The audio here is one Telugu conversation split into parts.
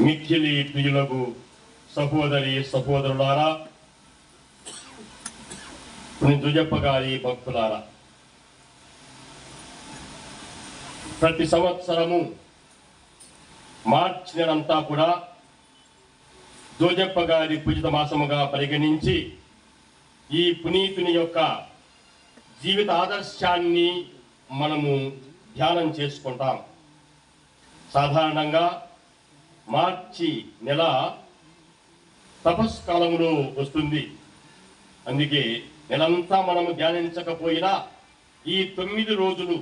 మిక్కిలి ప్రియులకు సహోదరి సహోదరులారా దుజప్ప భక్తులారా ప్రతి సంవత్సరము మార్చి నెలంతా కూడా దోజప్ప గారి పూజిత మాసముగా పరిగణించి ఈ పునీతుని యొక్క జీవిత ఆదర్శాన్ని మనము ధ్యానం చేసుకుంటాం. సాధారణంగా మార్చి నెల తపస్కాలంలో వస్తుంది. అందుకే నెలంతా మనము ధ్యానించకపోయినా ఈ తొమ్మిది రోజులు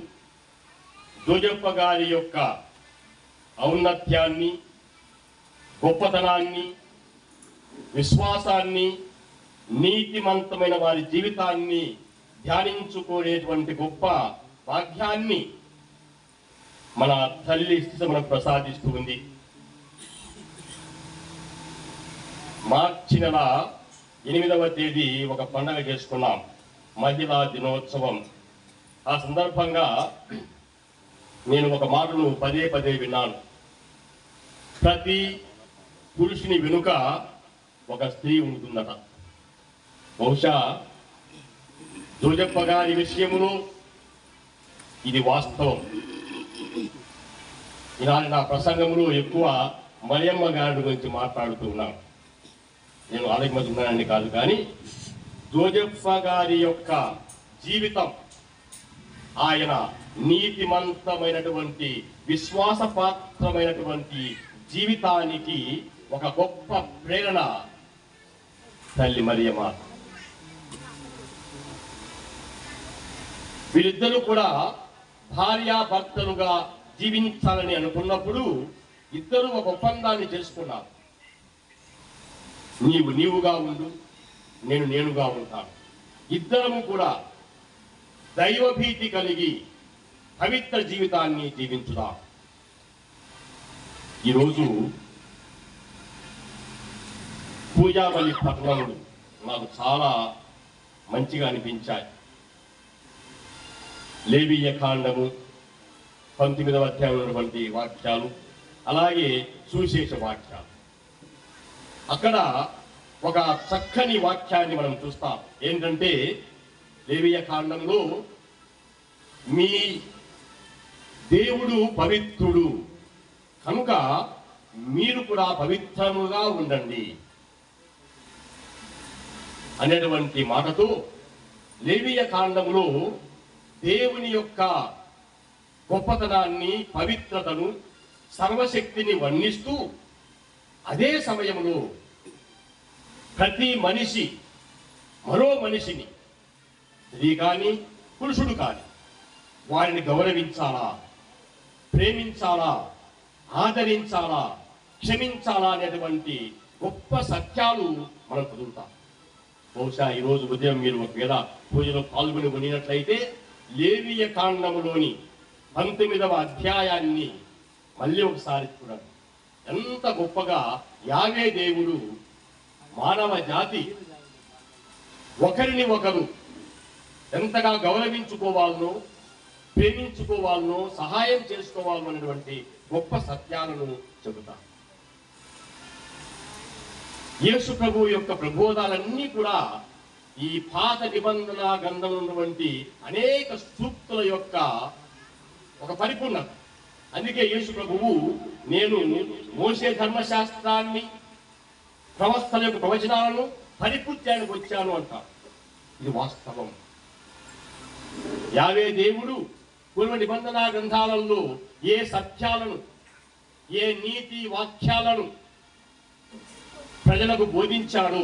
జోజప్ప గారి యొక్క ఔన్నత్యాన్ని గొప్పతనాన్ని విశ్వాసాన్ని నీతిమంతమైన వారి జీవితాన్ని ధ్యానించుకునేటువంటి గొప్ప భాగ్యాన్ని మన తల్లి స్థితి మనకు ప్రసాదిస్తూ ఉంది మార్చి నెల ఎనిమిదవ తేదీ ఒక పండగ చేసుకున్నాం. మహిళా దినోత్సవం. ఆ సందర్భంగా నేను ఒక మాటను పదే పదే విన్నాను. ప్రతి పురుషుని వెనుక ఒక స్త్రీ ఉంటుందట. బహుశా జోజప్ప గారి విషయములో ఇది వాస్తవం. ఈనాడు నా ప్రసంగంలో ఎక్కువ మరియమ్మ గారి గురించి మాట్లాడుతూ ఉన్నాను. నేను ఆరోగ్యమతి ఉన్నానని కాదు కానీ జోజప్ప గారి యొక్క జీవితం ఆయన నీతిమంతమైనటువంటి విశ్వాసపాత్రమైనటువంటి జీవితానికి ఒక గొప్ప ప్రేరణ. తల్లి మరియమ్మ. వీరిద్దరూ కూడా భార్యాభర్తలుగా జీవించాలని అనుకున్నప్పుడు ఇద్దరు ఒక ఒప్పందాన్ని చేసుకున్నారు. నీవు నీవుగా ఉండు నేను నేనుగా ఉంటాను. ఇద్దరము కూడా దైవభీతి కలిగి పవిత్ర జీవితాన్ని జీవించుదాం. ఈరోజు పూజాబలి పట్టణములు నాకు చాలా మంచిగా అనిపించాయి. లేబీయ కాండము పంతొమ్మిదవ అధ్యాయం ఉన్నటువంటి వాక్యాలు అలాగే సువిశేష వాక్యాలు. అక్కడ ఒక చక్కని వాక్యాన్ని మనం చూస్తాం. ఏంటంటే లేవియ కాండంలో మీ దేవుడు పవిత్రుడు. కనుక మీరు కూడా పవిత్రముగా ఉండండి. అనేటువంటి మాటతో లేవియ కాండములో దేవుని యొక్క గొప్పతనాన్ని పవిత్రతను సర్వశక్తిని వర్ణిస్తూ అదే సమయంలో ప్రతి మనిషి మరో మనిషిని స్త్రీ కానీ పురుషుడు కానీ వారిని గౌరవించాలా ప్రేమించాలా ఆదరించాలా క్షమించాలా అనేటువంటి గొప్ప సత్యాలు మనం కుదురుతాం బహుశా ఈరోజు ఉదయం మీరు ఒకవేళ పూజలో పాల్గొని కొనినట్లయితే లేవియ కాండములోని పంతొమ్మిదవ అధ్యాయాన్ని మళ్ళీ ఒకసారి చూడండి. ఎంత గొప్పగా యాగే దేవుడు మానవ జాతి ఒకరిని ఒకరు ఎంతగా గౌరవించుకోవాలనో ప్రేమించుకోవాలనో సహాయం చేసుకోవాలనో అనేటువంటి గొప్ప సత్యాలను చెబుతా. యేసు ప్రభు యొక్క ప్రబోధాలన్నీ కూడా ఈ పాత నిబంధన గ్రంథం ఉన్నటువంటి అనేక సూక్తుల యొక్క ఒక పరిపూర్ణత. అందుకే యేసు ప్రభువు నేను మోసే ధర్మశాస్త్రాన్ని ప్రవస్థల యొక్క ప్రవచనాలను పరిపూర్త్యానికి వచ్చాను అంటారు ఇది వాస్తవం. యావే దేవుడు పూర్వ నిబంధన గ్రంథాలలో ఏ సత్యాలను ఏ నీతి వాక్యాలను ప్రజలకు బోధించాడో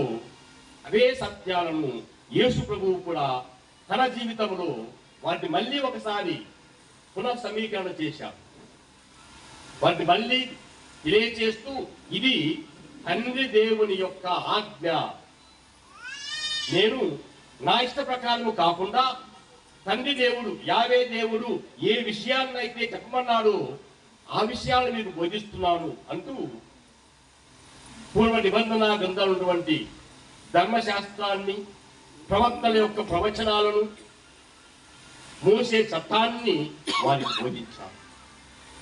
అవే సత్యాలను యేసు ప్రభువు కూడా తన జీవితంలో వాటిని మళ్ళీ ఒకసారి పునః సమీకరణ చేశాడు. వాటిని మళ్ళీ తెలియచేస్తూ ఇది తండ్రి దేవుని యొక్క ఆజ్ఞ. నేను నా ఇష్ట ప్రకారము కాకుండా తండ్రి దేవుడు యావే దేవుడు ఏ విషయాన్నైతే చెప్పమన్నాడో ఆ విషయాలను మీకు బోధిస్తున్నాను అంటూ పూర్వ నిబంధన గ్రంథాలు ఉన్నటువంటి ధర్మశాస్త్రాన్ని ప్రవక్తల యొక్క ప్రవచనాలను మూసే చట్టాన్ని వారికి బోధించారు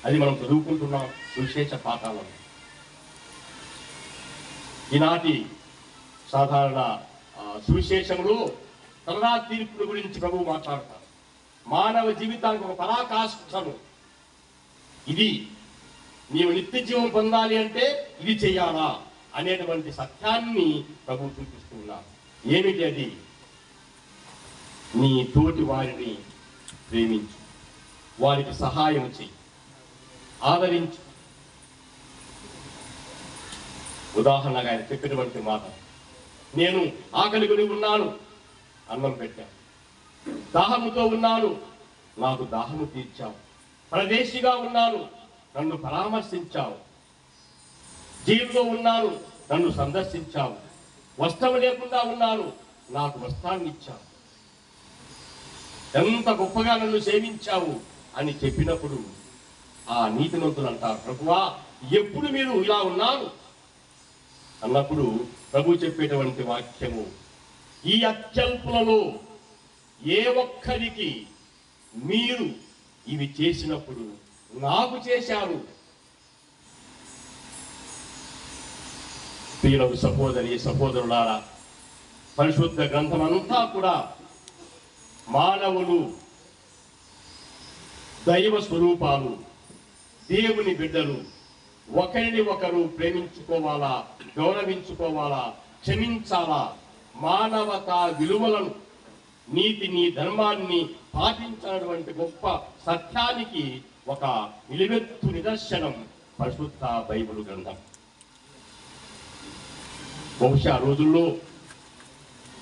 అది మనం చదువుకుంటున్నాం సువిశేష పాఠాలను ఈనాటి సాధారణ సువిశేషములు సువిశేషంలో కరుణా తీర్పుల గురించి ప్రభువు మాట్లాడతారు. మానవ జీవితానికి ఒక పరాకాష్ఠను. ఇది నీవు నిత్య జీవం పొందాలి అంటే ఇది చెయ్యాలా అనేటువంటి సత్యాన్ని ప్రభు చూపిస్తున్నారు ఏమిటి అది? నీ తోటి వారిని ప్రేమించు. వారికి సహాయం చెయ్యి. ఆదరించు. ఉదాహరణగా ఆయన చెప్పినటువంటి మాట నేను ఆకలి కొని ఉన్నాను అన్నం పెట్టాను. దాహముతో ఉన్నాను నాకు దాహము తీర్చావు. ప్రదేశిగా ఉన్నాను నన్ను పరామర్శించావు. జైలులో ఉన్నాను నన్ను సందర్శించావు. వస్త్రం లేకుండా ఉన్నాను నాకు వస్త్రాన్ని ఇచ్చావు. ఎంత గొప్పగా నన్ను సేవించావు అని చెప్పినప్పుడు ఆ నీతిమంతులు అంటారు ప్రభువా ఎప్పుడు మీరు ఇలా ఉన్నారు? అన్నప్పుడు ప్రభు చెప్పేటువంటి వాక్యము ఈ అత్యల్పులలో ఏ ఒక్కరికి మీరు ఇవి చేసినప్పుడు నాకు చేశారు? ప్రియులకు సహోదరి సహోదరులారా పరిశుద్ధ గ్రంథం అంతా కూడా మానవులు దైవ స్వరూపాలు దేవుని బిడ్డలు ఒకరిని ఒకరు ప్రేమించుకోవాలా గౌరవించుకోవాలా క్షమించాలా? మానవతా విలువలను నీతిని ధర్మాన్ని పాటించినటువంటి గొప్ప సత్యానికి ఒక నిలువెత్తు నిదర్శనం పరిశుద్ధ బైబిల్ గ్రంథం. బహుశా రోజుల్లో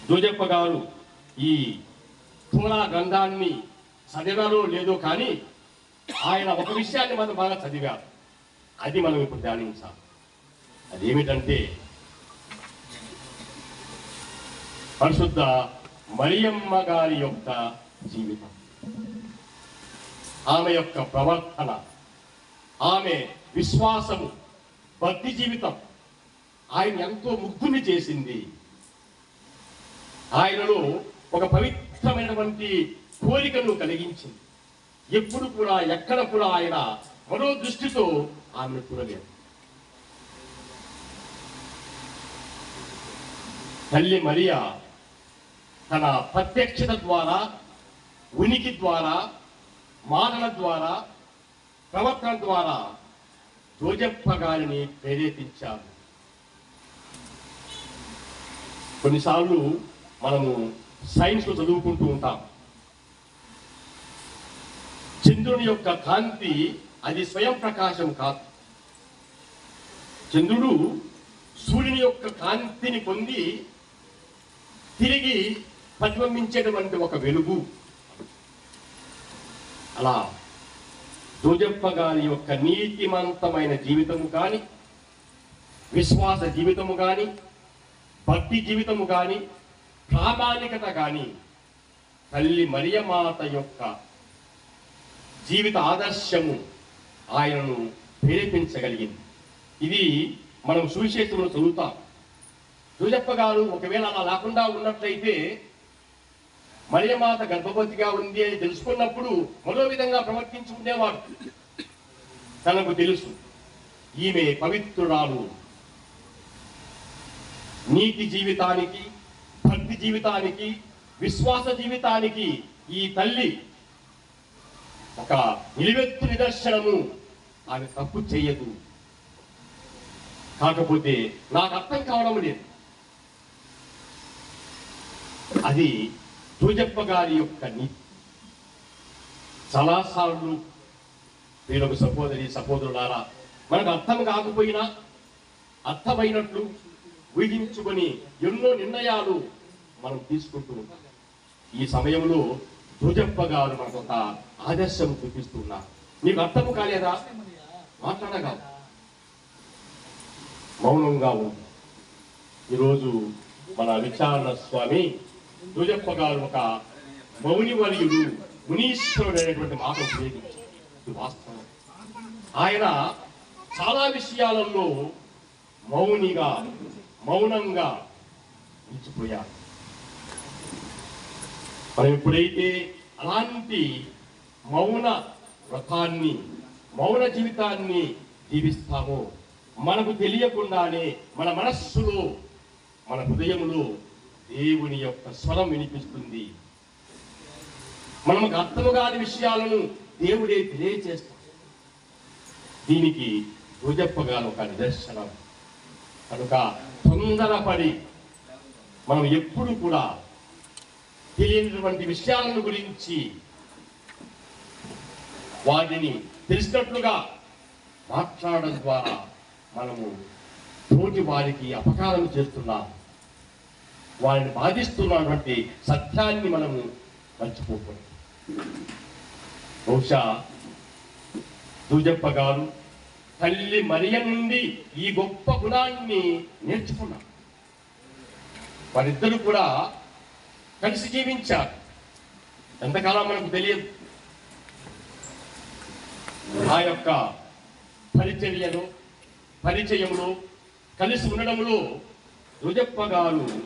జోజప్ప గారు ఈ స్థూల గ్రంథాన్ని చదివారో లేదో కానీ ఆయన ఒక విషయాన్ని మనం బాగా చదివారు అది మనం ఇప్పుడు ధ్యానించాలి. అదేమిటంటే పరిశుద్ధ మరియమ్మ గారి యొక్క జీవితం. ఆమె యొక్క ప్రవర్తన ఆమె విశ్వాసము భక్తి జీవితం ఆయన ఎంతో ముగ్ధుని చేసింది. ఆయనలో ఒక పవిత్రమైనటువంటి కోరికను కలిగించింది. ఎప్పుడు కూడా ఎక్కడ కూడా ఆయన మరో దృష్టితో ఆమెను చూడలేదు. తల్లి మరియా తన ప్రత్యక్షత ద్వారా ఉనికి ద్వారా మాటల ద్వారా ప్రవర్తన ద్వారా జోజప్ప గారిని ప్రేరేపించారు కొన్నిసార్లు మనము సైన్స్ చదువుకుంటూ ఉంటాం. చంద్రుని యొక్క కాంతి అది స్వయం ప్రకాశం కాదు. చంద్రుడు సూర్యుని యొక్క కాంతిని పొంది తిరిగి ప్రతిబింబించేటువంటి ఒక వెలుగు. అలా జోజప్ప గారి యొక్క నీతిమంతమైన జీవితము కానీ విశ్వాస జీవితము కానీ భక్తి జీవితము కానీ ప్రామాణికత కానీ తల్లి మరియమాత యొక్క జీవిత ఆదర్శము ఆయనను ప్రేరేపించగలిగింది. ఇది మనం సువిశేషంలో చదువుతాం. సూజప్ప గారు ఒకవేళ అలా లేకుండా ఉన్నట్లయితే మరియమాత గర్భవతిగా ఉంది అని తెలుసుకున్నప్పుడు మరో విధంగా ప్రవర్తించుకునేవాడు. తనకు తెలుసు ఈమె పవిత్రురాలు. నీతి జీవితానికి భక్తి జీవితానికి విశ్వాస జీవితానికి ఈ తల్లి ఒక నిలువెత్తు నిదర్శనము ఆమె తప్పు చేయదు. కాకపోతే నాకు అర్థం కావడం లేదు. అది తూజప్ప గారి యొక్క నీతి చాలాసార్లు వీళ్ళకు సహోదరి సహోదరులారా మనకు అర్థం కాకపోయినా అర్థమైనట్లు ఊహించుకొని ఎన్నో నిర్ణయాలు మనం తీసుకుంటూ ఉంటాం. ఈ సమయంలో రుజప్ప గారు మనకు ఒక ఆదర్శం చూపిస్తున్నారు మీకు అర్థం కాలేదా? మాట్లాడగా. మౌనంగా ఉంది ఈరోజు మన విచారణ స్వామి రుజప్ప గారు ఒక మౌనివలియుడు మునీశ్వరుడు అనేటువంటి మాట ఉపయోగించారు వాస్తవం. ఆయన చాలా విషయాలలో మౌనిగా మౌనంగా నిలిచిపోయారు మనం ఎప్పుడైతే అలాంటి మౌన వ్రతాన్ని మౌన జీవితాన్ని జీవిస్తామో మనకు తెలియకుండానే మన మనస్సులో మన హృదయంలో దేవుని యొక్క స్వరం వినిపిస్తుంది. మనకు అర్థము కాని విషయాలను దేవుడే తెలియచేస్తాడు. దీనికి భుజప్పగాను ఒక నిదర్శనం. కనుక తొందరపడి మనం ఎప్పుడు కూడా తెలియనటువంటి విషయాలను గురించి వాటిని తెలిసినట్లుగా మాట్లాడడం ద్వారా మనము తోటి వారికి అపకారం చేస్తున్నాం. వారిని బాధిస్తున్నటువంటి సత్యాన్ని మనము మర్చిపోకూడదు. బహుశా దూజప్ప గారు తల్లి మరియ నుండి ఈ గొప్ప గుణాన్ని నేర్చుకున్నారు. వారిద్దరూ కూడా కలిసి జీవించారు ఎంతకాలం మనకు తెలియదు. ఆ యొక్క పరిచర్యను పరిచయంలో కలిసి ఉండడంలో రుజప్పగాను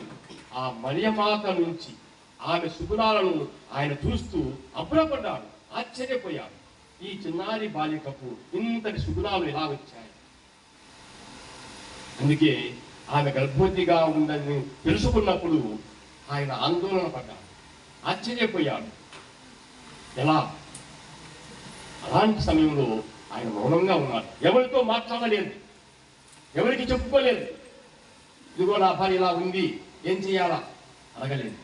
ఆ మరియమాత నుంచి ఆమె శుభురాలను ఆయన చూస్తూ అబ్బురపడ్డాడు ఆశ్చర్యపోయాడు. ఈ చిన్నారి బాలికకు ఇంతటి శుభురాలు ఎలా వచ్చాయి? అందుకే ఆమె గర్భవతిగా ఉందని తెలుసుకున్నప్పుడు ఆయన ఆందోళన పడ్డాడు. ఆశ్చర్యపోయాడు. ఎలా? అలాంటి సమయంలో ఆయన మౌనంగా ఉన్నారు ఎవరితో మాట్లాడలేదు. ఎవరికి చెప్పుకోలేదు. ఇదిగో నా భార్య ఇలా ఉంది. ఏం చేయాలా? అడగలేదు.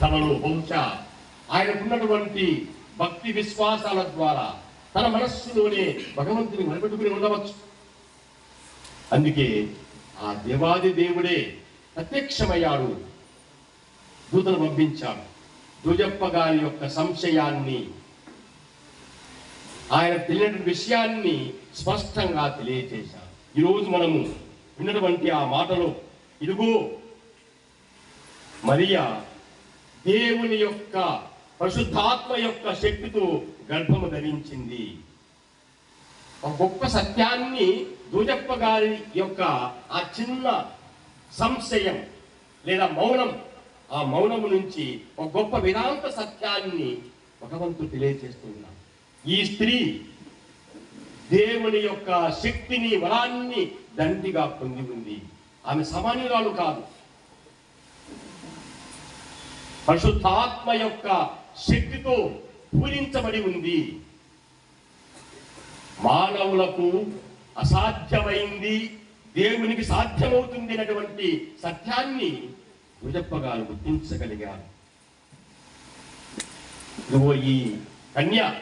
తనలో బహుశా ఆయనకున్నటువంటి భక్తి విశ్వాసాల ద్వారా తన మనస్సులోనే భగవంతుని నిలబెట్టుకుని ఉండవచ్చు. అందుకే ఆ దేవాది దేవుడే ప్రత్యక్షమయ్యాడు. దూతను పంపించాడు దుజప్ప గారి యొక్క సంశయాన్ని ఆయన తెలియని విషయాన్ని స్పష్టంగా తెలియజేశారు. ఈరోజు మనము విన్నటువంటి ఆ మాటలో ఇదిగో మరియా దేవుని యొక్క పరిశుద్ధాత్మ యొక్క శక్తితో గర్భము ధరించింది. ఒక గొప్ప సత్యాన్ని దూజప్ప గారి యొక్క ఆ చిన్న సంశయం లేదా మౌనం ఆ మౌనము నుంచి ఒక గొప్ప వేదాంత సత్యాన్ని భగవంతుడు తెలియజేస్తున్నాడు ఈ స్త్రీ దేవుని యొక్క శక్తిని వరాన్ని దండిగా పొంది ఉంది. ఆమె సమాన్యురాలు కాదు. పరిశుద్ధాత్మ యొక్క శక్తితో పూరించబడి ఉంది. మానవులకు అసాధ్యమైంది దేవునికి సాధ్యమవుతుంది అనేటువంటి సత్యాన్ని ముజప్పగారు గుర్తించగలిగారు. ఇదిగో ఈ కన్య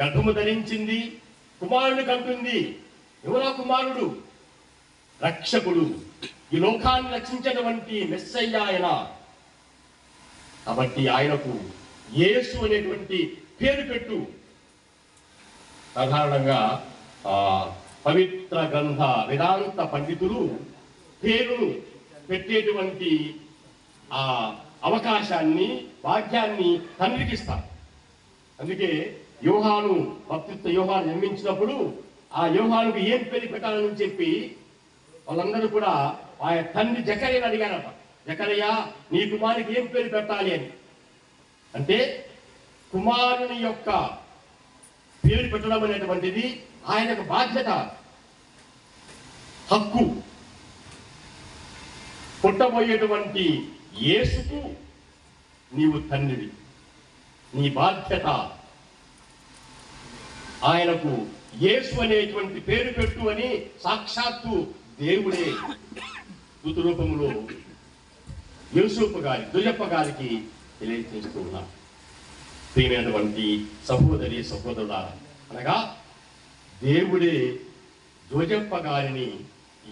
గర్భము ధరించింది కుమారుని కంటుంది. ఎవరో కుమారుడు? రక్షకుడు. ఈ లోకాన్ని రక్షించినటువంటి మెస్సయ్య ఆయన. కాబట్టి ఆయనకు యేసు అనేటువంటి పేరు పెట్టు. సాధారణంగా ఆ, పవిత్ర గ్రంథ వేదాంత పండితులు పేరును పెట్టేటువంటి ఆ అవకాశాన్ని భాగ్యాన్ని తండ్రికి ఇస్తారు. అందుకే యోహాను భక్తిత్వ యోహాను నిర్మించినప్పుడు ఆ యోహానుకు ఏం పేరు పెట్టాలని చెప్పి వాళ్ళందరూ కూడా ఆయన తండ్రి జకరియని అడిగారట. జకరయ్య నీ కుమారునికి ఏం పేరు పెట్టాలి అని. అంటే కుమారుని యొక్క పేరు పెట్టడం అనేటువంటిది ఆయనకు బాధ్యత. హక్కు. పుట్టబోయేటువంటి యేసుకు నీవు తండ్రివి. నీ బాధ్యత. ఆయనకు యేసు అనేటువంటి పేరు పెట్టు అని సాక్షాత్తు దేవుడే దూత రూపంలో యూసుఫ్ గారి దుజప్ప గారికి తెలియజేస్తూ ఉన్నారు ప్రియమైనటువంటి సహోదరి సహోదరుల అనగా దేవుడే జోజప్ప గారిని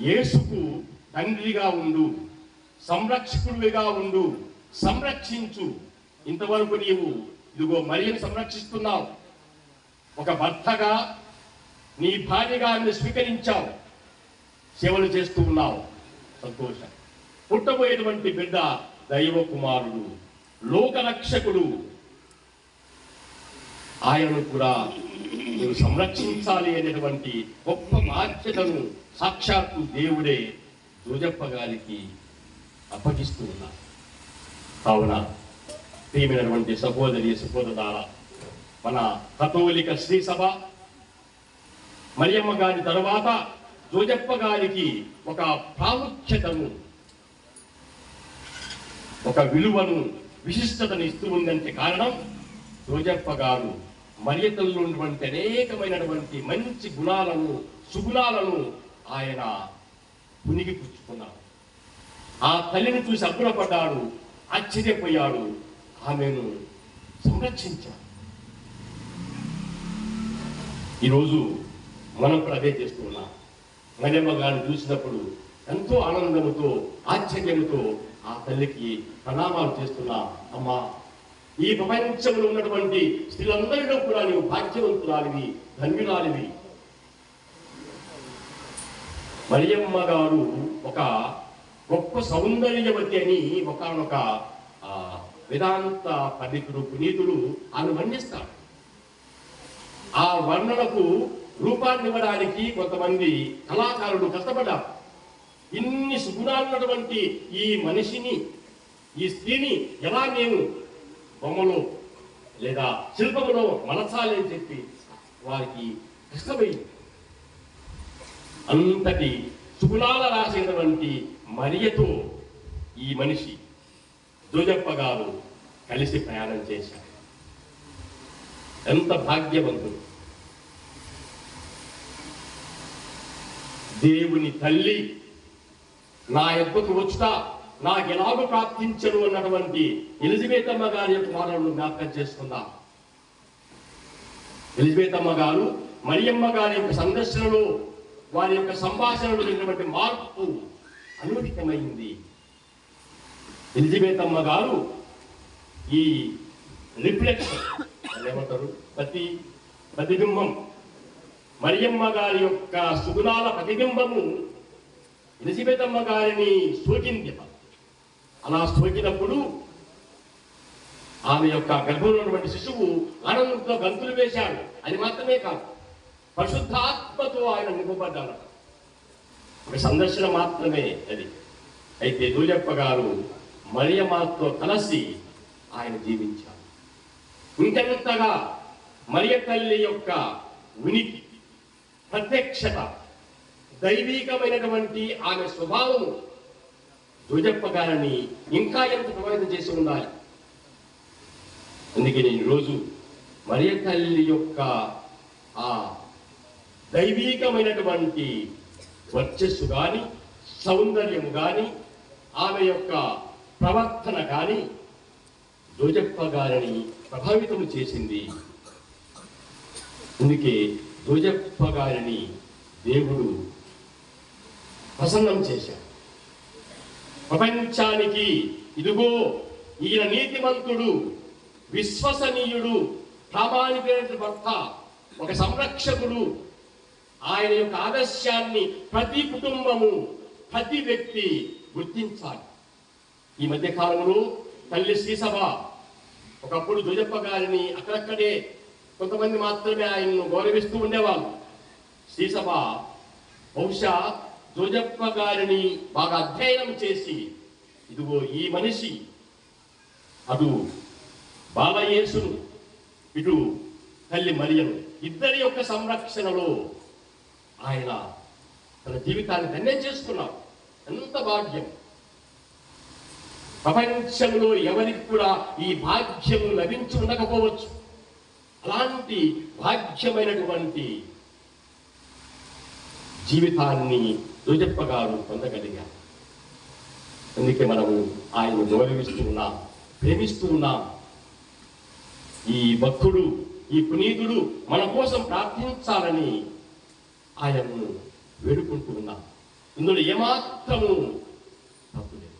యేసుకు తండ్రిగా ఉండు. సంరక్షకుడిగా ఉండు సంరక్షించు. ఇంతవరకు నీవు ఇదిగో మరియను సంరక్షిస్తున్నావు. ఒక భర్తగా నీ భార్యగా ఆమెను స్వీకరించావు. సేవలు చేస్తూ ఉన్నావు. సంతోషం. పుట్టబోయేటువంటి బిడ్డ దైవ కుమారుడు లోకరక్షకుడు. ఆయనను కూడా నువ్వు సంరక్షించాలి అనేటువంటి గొప్ప బాధ్యతను సాక్షాత్తు దేవుడే జోజప్ప గారికి అప్పగిస్తూ ఉన్నారు కావున ప్రియమైనటువంటి సహోదరి సహోదరాల మన కథోలిక శ్రీ సభ మరియమ్మ గారి తర్వాత జోజప్ప గారికి ఒక ప్రాముఖ్యతను ఒక విలువను విశిష్టతను ఇస్తూ ఉందంటే కారణం రోజప్ప గారు మరియతల్లో ఉన్నటువంటి అనేకమైనటువంటి మంచి గుణాలను సుగుణాలను ఆయన పునిగి పుచ్చుకున్నారు. ఆ తల్లిని చూసి అబ్బురపడ్డాడు ఆశ్చర్యపోయాడు. ఆమెను సంరక్షించాడు. ఈరోజు మనం కూడా అదే చేస్తున్నాం. మరియమ్మ గారిని చూసినప్పుడు ఎంతో ఆనందముతో ఆశ్చర్యంతో ఆ తల్లికి ప్రణామాలు చేస్తున్నా అమ్మా ఈ ప్రపంచంలో ఉన్నటువంటి స్త్రీలందరిలో కూడా నీవు భాగ్యవంతురాలివి ధన్యురాలివి. మరియమ్మ గారు ఒక గొప్ప సౌందర్యవతి అని ఒకనొక వేదాంత పండితుడు పునీతుడు ఆమె వర్ణిస్తారు. ఆ వర్ణనకు రూపాన్ని ఇవ్వడానికి కొంతమంది కళాకారులు కష్టపడ్డారు. ఇన్ని సుగుణాలున్నటువంటి ఈ మనిషిని ఈ స్త్రీని ఎలా నేను బొమ్మలో లేదా శిల్పములో మలచాలి అని చెప్పి వారికి కష్టమైంది. అంతటి సుగుణాల రాసినటువంటి మరియతో ఈ మనిషి జోజప్ప గారు కలిసి ప్రయాణం చేశారు ఎంత భాగ్యవంతుడు. దేవుని తల్లి నా యొక్కకు వచ్చుట నాకు ఎలాగో ప్రాప్తించను అన్నటువంటి ఎలిజబెత్ అమ్మ గారి యొక్క మానవులు జ్ఞాపకం చేసుకుందాం. ఎలిజబెత్ అమ్మ గారు మరియమ్మ గారి యొక్క సందర్శనలో వారి యొక్క సంభాషణలో జరిగినటువంటి మార్పు అనువదితమైంది ఎలిజబెత్ అమ్మ గారు ఈ రిఫ్లెక్షన్ ఏమంటారు? ప్రతి ప్రతిబింబం. మరియమ్మ గారి యొక్క సుగుణాల ప్రతిబింబము ఎలిజబెత్ గారిని సోకింది. అలా సోకినప్పుడు ఆమె యొక్క గర్భంలో ఉన్నటువంటి శిశువు ఆనందంతో గంతులు వేశాడు. అది మాత్రమే కాదు పరిశుద్ధాత్మతో ఆయన నింపబడ్డాడు ఒక సందర్శన మాత్రమే అది. అయితే దూలప్ప గారు మరియమ్మతో కలిసి ఆయన జీవించారు. ఇంకెంతగా మరియ తల్లి యొక్క ఉనికి ప్రత్యక్షత దైవీకమైనటువంటి ఆమె స్వభావము దూజప్ప గారిని ఇంకా ఎంత ప్రభావితం చేసి ఉండాలి? అందుకే నేను ఈరోజు మరియ తల్లి యొక్క ఆ దైవీకమైనటువంటి వర్చస్సు కానీ సౌందర్యము కానీ ఆమె యొక్క ప్రవర్తన కానీ దోజప్ప గారిని ప్రభావితం చేసింది. అందుకే దోజప్ప గారిని దేవుడు ప్రసన్నం చేశాడు. ప్రపంచానికి ఇదిగో ఈయన నీతిమంతుడు విశ్వసనీయుడు ప్రామాణికమైన భర్త ఒక సంరక్షకుడు ఆయన యొక్క ఆదర్శాన్ని ప్రతి కుటుంబము ప్రతి వ్యక్తి గుర్తించాలి. ఈ మధ్య కాలంలో తల్లి శ్రీసభ ఒకప్పుడు దుజప్ప గారిని అక్కడక్కడే కొంతమంది మాత్రమే ఆయన్ను గౌరవిస్తూ ఉండేవాళ్ళు. శ్రీసభ బహుశా జోజప్ప గారిని బాగా అధ్యయనం చేసి ఇదిగో ఈ మనిషి అటు బాలయేసును ఇటు తల్లి మరియను ఇద్దరి యొక్క సంరక్షణలో ఆయన తన జీవితాన్ని ధన్యం చేసుకున్నాడు. ఎంత భాగ్యం. ప్రపంచంలో ఎవరికి కూడా ఈ భాగ్యం లభించి ఉండకపోవచ్చు. అలాంటి భాగ్యమైనటువంటి జీవితాన్ని రుజప్ప గారు పొందగలిగారు. అందుకే మనము ఆయన గౌరవిస్తూ ఉన్నాం ప్రేమిస్తూ ఉన్నాం ఈ భక్తుడు ఈ పునీతుడు మన కోసం ప్రార్థించాలని ఆయనను వేడుకుంటూ ఉన్నాం. ఇందులో ఏమాత్రము తప్పు లేదు.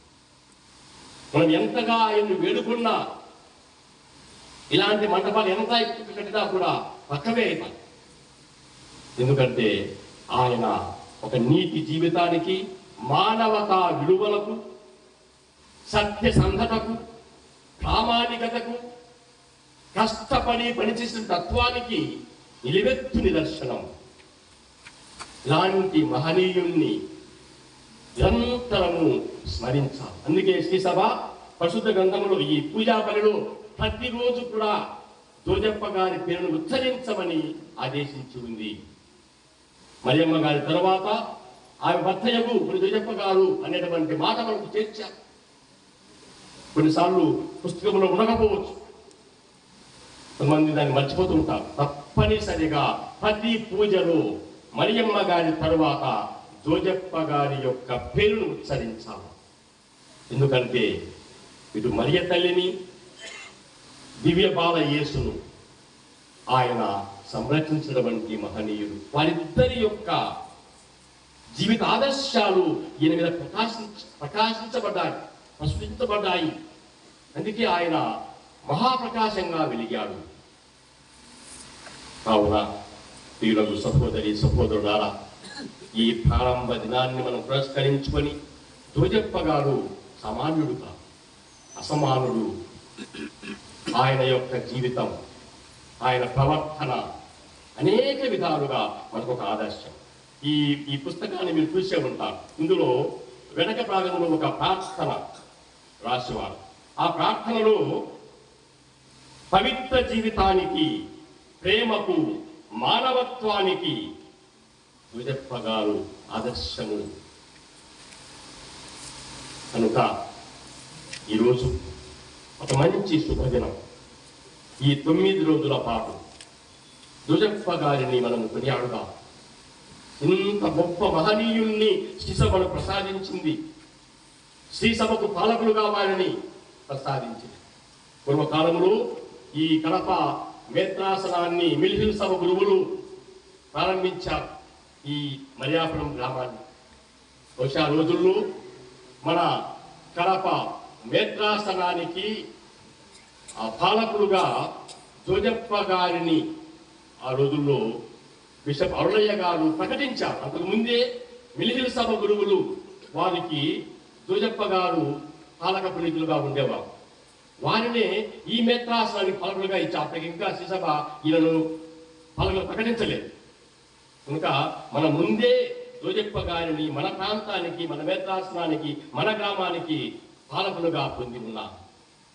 మనం ఎంతగా ఆయన్ని వేడుకున్నా ఇలాంటి మంటపాలు ఎంత ఎక్కువ కట్టినా కూడా పక్కవే అవుతాయి ఎందుకంటే ఆయన ఒక నీతి జీవితానికి మానవతా విలువలకు సత్య సంధతకు ప్రామాణికతకు కష్టపడి పనిచేసిన తత్వానికి నిలువెత్తు నిదర్శనం. లాంటి మహనీయుణ్ణి నిరంతరము స్మరించాలి. అందుకే శ్రీసభ పరిశుద్ధ గ్రంథంలో ఈ పూజా బలిలో ప్రతిరోజు కూడా జోజప్ప గారి పేరును ఉచ్చరించమని ఆదేశించి ఉంది. మరియమ్మ గారి తర్వాత ఆమె భర్తయ్యకు కొన్ని జోజప్ప గారు అనేటువంటి మాట మనకు చేర్చారు. కొన్నిసార్లు పుస్తకంలో ఉండకపోవచ్చు. కొంతమంది దాన్ని మర్చిపోతూ ఉంటారు. తప్పనిసరిగా ప్రతి పూజలో మరియమ్మ గారి తరువాత జోజప్ప గారి యొక్క పేరును ఉచ్చరించాలి ఎందుకంటే ఇటు మరియ తల్లిని దివ్య బాల యేసును ఆయన సంరక్షించినటువంటి మహనీయుడు. వారిద్దరి యొక్క జీవిత ఆదర్శాలు ఈయన మీద ప్రకాశించ ప్రకాశించబడ్డాయి ప్రస్ఫుటించబడ్డాయి అందుకే ఆయన మహాప్రకాశంగా వెలిగాడు. కావున ప్రియులకు సహోదరి సహోదరులారా ఈ ప్రారంభ దినాన్ని మనం పురస్కరించుకొని జోజప్ప గారు సామాన్యుడు కాదు అసమానుడు. ఆయన యొక్క జీవితం ఆయన ప్రవర్తన అనేక విధాలుగా మనకు ఒక ఆదర్శం. ఈ ఈ పుస్తకాన్ని మీరు చూసే ఉంటారు. ఇందులో వెనక భాగంలో ఒక ప్రార్థన రాసేవారు. ఆ ప్రార్థనలో పవిత్ర జీవితానికి ప్రేమకు మానవత్వానికి దుజప్ప ఆదర్శము కనుక ఈరోజు ఒక మంచి శుభదినం. ఈ తొమ్మిది రోజుల పాటు దుజప్ప గారిని మనం కొనియాడుదాం ఇంత గొప్ప మహనీయుణ్ణి శ్రీసభను ప్రసాదించింది. శ్రీసభకు పాలకులుగా వారిని ప్రసాదించింది. పూర్వకాలంలో ఈ కడప మేత్రాసనాన్ని మిలిహిల్ సభ గురువులు ప్రారంభించారు ఈ మర్యాపురం గ్రామాన్ని. బహుశా రోజుల్లో మన కడప మేత్రాసనానికి ఆ పాలకులుగా జోజప్ప గారిని ఆ రోజుల్లో బిషప్ అరుణయ్య గారు ప్రకటించారు. అంతకు ముందే మిలిహిల్ సభ గురువులు వారికి జోజప్ప గారు పాలక పునీతులుగా ఉండేవారు. వారినే ఈ మేత్రాసనానికి పాలకులుగా ఇచ్చి అప్పటికి ఇంకా శ్రీసభ ఈయనను పాలకులు ప్రకటించలేదు. కనుక మన ముందే జోజప్ప గారిని మన ప్రాంతానికి మన మేత్రాసనానికి మన గ్రామానికి పాలకులుగా పొంది ఉన్నారు